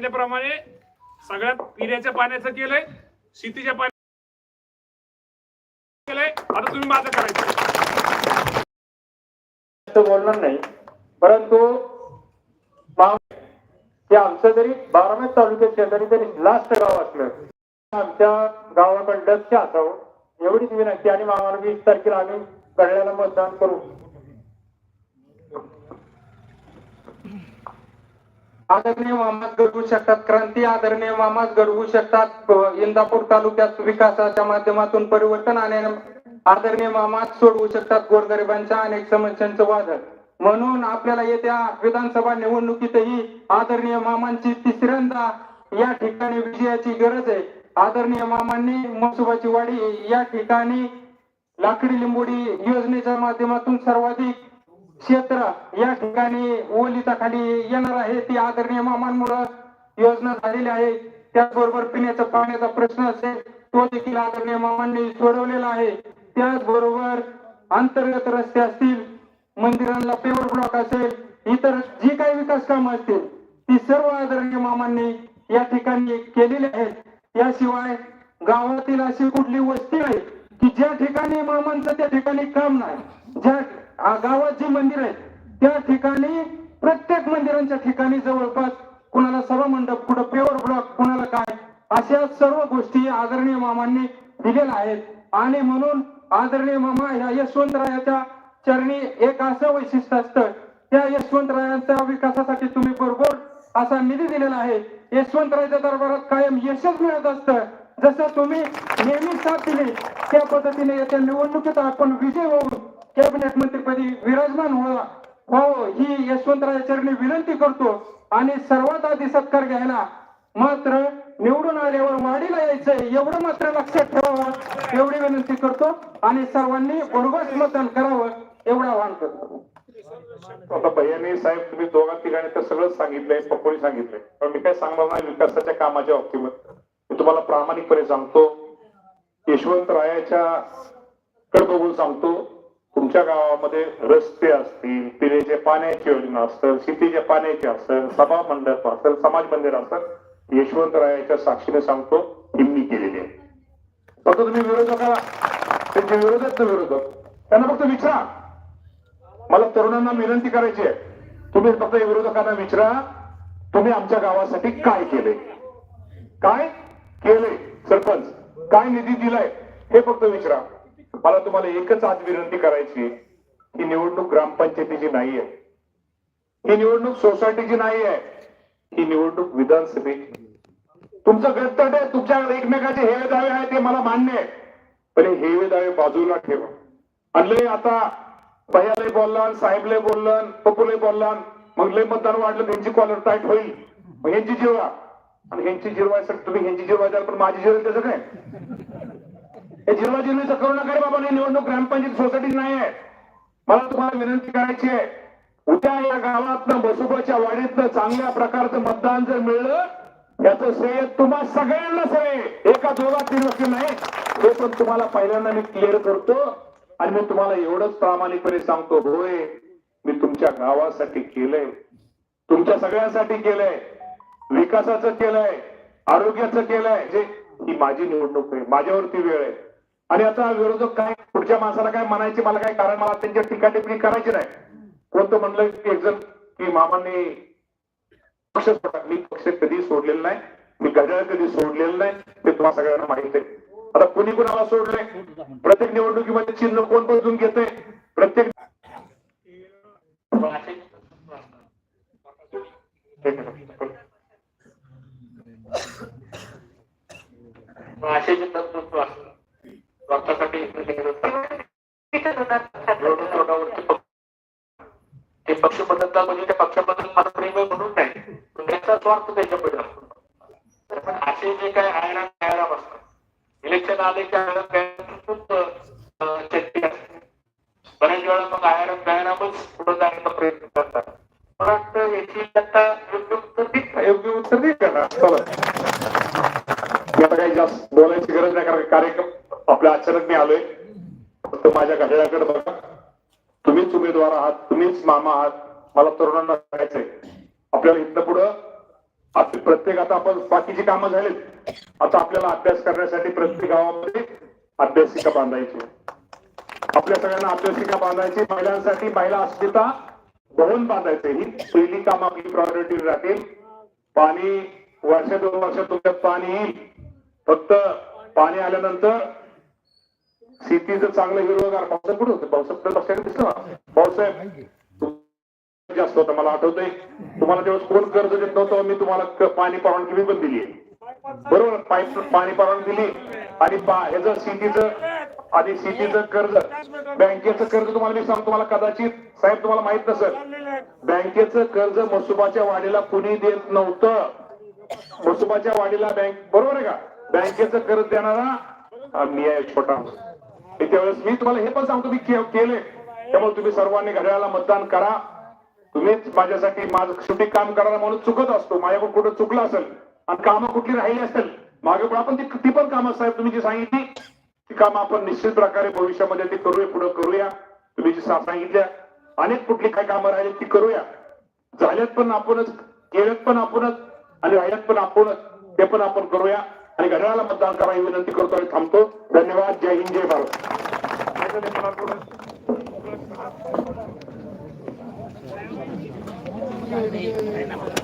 त्याप्रमाणे सगळ्यात पिण्याच्या पाण्याचं केलंय शेतीच्या पाण्याचं केलंय. आता तुम्ही माझं करायचं. बोलणार नाही परंतु ते हे आमचं जरी बारामती तालुक्यात शेजारी जरी लास्ट गाव असलं आमच्या गावाकडे लक्ष असावं एवढीच विनंती आणि मामाला वीस तारखेला आम्ही कळल्याला मतदान करू. आदरणीय मामाच घडवू शकतात. क्रांती आदरणीय मामाच घडवू शकतात. इंदापूर तालुक्यात विकासाच्या माध्यमातून परिवर्तन आणि आदरणीय मामाच सोडवू शकतात गोरगरिबांच्या अनेक समस्यांचं वादळ. म्हणून आपल्याला येत्या विधानसभा निवडणुकीतही आदरणीय मामांची तिसऱ्यांदा या ठिकाणी विजयाची गरज आहे. आदरणीय मामांनी मसुबाची वाडी या ठिकाणी लाकडी लिंबोडी योजनेच्या माध्यमातून सर्वाधिक क्षेत्र या ठिकाणी ओलिता खाली येणार आहे. ती आदरणीय मामांमुळे योजना झालेली आहे. त्याचबरोबर पिण्याचा पाण्याचा प्रश्न असेल तो देखील आदरणीय मामांनी सोडवलेला आहे. त्याचबरोबर अंतर्गत रस्ते असतील मंदिरांना पेवर ब्लॉक असेल इतर जी काही विकास कामं असतील ती सर्व आदरणीय मामांनी या ठिकाणी केलेली आहेत. याशिवाय गावातील अशी कुठली वस्ती आहे की ज्या ठिकाणी मामांचं त्या ठिकाणी काम नाही ज्या गावात जी मंदिर आहेत त्या ठिकाणी प्रत्येक मंदिरांच्या ठिकाणी जवळपास कुणाला सभा मंडप कुठं पेवर ब्लॉक कुणाला काय अशा सर्व गोष्टी आदरणीय मामांनी दिलेल्या आहेत. आणि म्हणून आदरणीय मामा ह्या यशवंतरायाच्या चरणी एक असं वैशिष्ट्य असतं त्या यशवंतरायांच्या विकासासाठी तुम्ही भरपूर असा निधी दिलेला आहे. यशवंतरायच्या दरबारात कायम यशच मिळत असतं. जसं तुम्ही नेहमी साथ दिली त्या पद्धतीने येत्या निवडणुकीत आपण विजय होऊन कॅबिनेट मंत्रीपदी विराजमान व्हावा हो ही यशवंतराव चरणी विनंती करतो. आणि सर्वात आधी सत्कार घ्यायला मात्र निवडून आल्यावर वाढीला यायचंय एवढं मात्र लक्षात ठेवावं एवढी विनंती करतो. आणि सर्वांनी बरोबर मतदान करावं एवढं आवाहन करतो. आता भैयानी साहेब तुम्ही दोघा ठिकाणी तर सगळं सांगितलंय पकोडी सांगितलंय. पण मी काय सांगणार नाही विकासाच्या कामाच्या बाबतीमध्ये मी तुम्हाला प्रामाणिकपणे सांगतो यशवंत रायाच्या कडे बघून सांगतो तुमच्या गावामध्ये रस्ते असतील पिण्याचे पाण्याची योजना असेल शेतीच्या पाण्याची असेल सभा मंडप असेल समाज मंदिर असेल यशवंतरायाच्या साक्षीने सांगतो ही मी केलेली आहे. फक्त तुम्ही विरोधकाला त्यांचे विरोधक विरोधक. त्यांना फक्त विचारा. मला तरुणांना विनंती करायची आहे. तुम्ही फक्त विरोधकांना विचारा तुम्ही आमच्या गावासाठी काय केले काय केले सरपंच काय निधी दिलाय? हे फक्त विचारा. मला तुम्हाला एकच आज विनंती करायची ही निवडणूक ग्रामपंचायतीची नाही आहे ही निवडणूक सोसायटीची नाही आहे ही निवडणूक विधानसभेची. तुमचं गटतट आहे तुमच्या एकमेकाचे हेवे दावे आहे ते मला मान्य आहे. पण हे हेवे दावे बाजूला ठेवा. आणि लय आता भैयाले बोलला साहेबले बोलला पप्पूले बोलला मग लय मतदान वाढलं त्यांची कॉलर टाईट होईल. मग ह्यांची जिरवा. आणि ह्यांची जिरवायसाठी तुम्ही ह्यांची जिरवाय द्याल पण माझी जिरवेल त्याचं काय? हे जिरवा जिरवीचं करू नका रे बाबा निवडणूक ग्रामपंचायत सोसायटी नाही आहे. मला तुम्हाला विनंती करायची आहे. उद्या या गावातनं बसुबाच्या वाडीतनं चांगल्या प्रकारचं मतदान जर मिळलं याचं श्रेय तुम्हा सगळ्यांना श्रेय एका दोघा तीन वर्षी नाही. हे पण तुम्हाला पहिल्यांदा मी क्लिअर करतो आणि मी तुम्हाला एवढंच प्रामाणिकपणे सांगतो होय मी तुमच्या गावासाठी केलंय. तुमच्या सगळ्यांसाठी केलंय. विकासाचं केलंय. आरोग्याचं केलंय. जे ही माझी निवडणूक आहे. माझ्यावरती वेळ आहे. आणि आता विरोधक काय पुढच्या माणसाला काय म्हणायचे मला काय कारण मला त्यांच्या टीका टिप्पणी करायची नाही. कोणतं म्हणलं की एक जण की मामांनी पक्ष सोडा मी पक्ष कधी सोडलेला नाही मी घड्याळ कधी सोडलेलं नाही ते तुम्हाला सगळ्यांना माहीत आहे. आता कोणी कोणाला सोडलंय? प्रत्येक निवडणुकीमध्ये चिन्ह कोण बदलून घेतंय? प्रत्येक भाषेचे तत्व ते पक्ष बदलतात म्हणजे त्या पक्षाबद्दल मला प्रेम आहे म्हणून नाही. पण त्याचा स्वार्थ त्याच्याकडे असतो. पण असे जे काय आयराम आयराम असतात. इलेक्शन आले की आयराम गायराम खूप चर्चा असते बऱ्याच वेळा मग आयराम गायरामच पुढे जाण्याचा प्रयत्न करतात. मला वाटतं याची आता योग्य उत्तर नाही. योग्य उत्तर देईल का ना? चला काही जास्त बोलायची गरज नाही कारण कार्यक्रम आपल्या अचानक मी आलोय. फक्त माझ्या घड्याळाकडे बघा. तुम्हीच उमेदवार आहात तुम्हीच मामा आहात. मला तरुणांना सांगायचंय. आपल्याला इथं पुढं प्रत्येक आता आपण बाकीची कामं झालीत. आता आपल्याला अभ्यास करण्यासाठी प्रत्येक गावामध्ये अभ्यासिका बांधायची आपल्या सगळ्यांना अभ्यासिका बांधायची. महिलांसाठी महिला अस्मिता भवन बांधायचे ही पहिली काम आपली प्रायोरिटी राहतील. पाणी वर्ष दोन वर्षात तुमच्यात पाणी येईल. फक्त पाणी आल्यानंतर शेतीचं चांगलं हिरवगार पावसात कुठे होतं? पावसात लक्षात दिसलं ना. तुम- जास्त होता मला आठवतंय. तुम्हाला तेव्हा कोण कर्ज देत नव्हतं मी तुम्हाला पाणी परवानगी पण दिली. बरोबर पाईप पाणी परवानगी दिली. आणि पा- ह्याचं शेतीचं आणि शेतीचं कर्ज बँकेचं कर्ज तुम्हाला मी सांगतो तुम्हाला कदाचित साहेब तुम्हाला माहीत नसेल. बँकेचं कर्ज मसुबाच्या वाढीला कुणी देत नव्हतं. मसुबाच्या वाढीला बँक बरोबर आहे का? बँकेचं कर्ज देणारा मी आहे छोटा त्यावेळेस मी तुम्हाला हे पण सांगतो मी केले. त्यामुळे तुम्ही सर्वांनी घड्याळाला मतदान करा. तुम्हीच माझ्यासाठी माझं शेवटी काम करायला म्हणून चुकत असतो. माझ्याकडून कुठं चुकलं असेल आणि कामं कुठली राहिली असेल मागे पण आपण ती ती पण कामं साहेब तुम्ही जी सांगितली ती कामं आपण निश्चित प्रकारे भविष्यामध्ये ती करूया पुढे करूया. तुम्ही जी सांगितल्या अनेक कुठली काय कामं राहिली ती करूया. झाल्यात पण आपणच केल्यात पण आपणच आणि राहिल्यात पण आपणच ते पण आपण करूया. आणि घड्याळाला मतदान करा ही विनंती करतो आणि थांबतो. धन्यवाद जय हिंद जय भारत.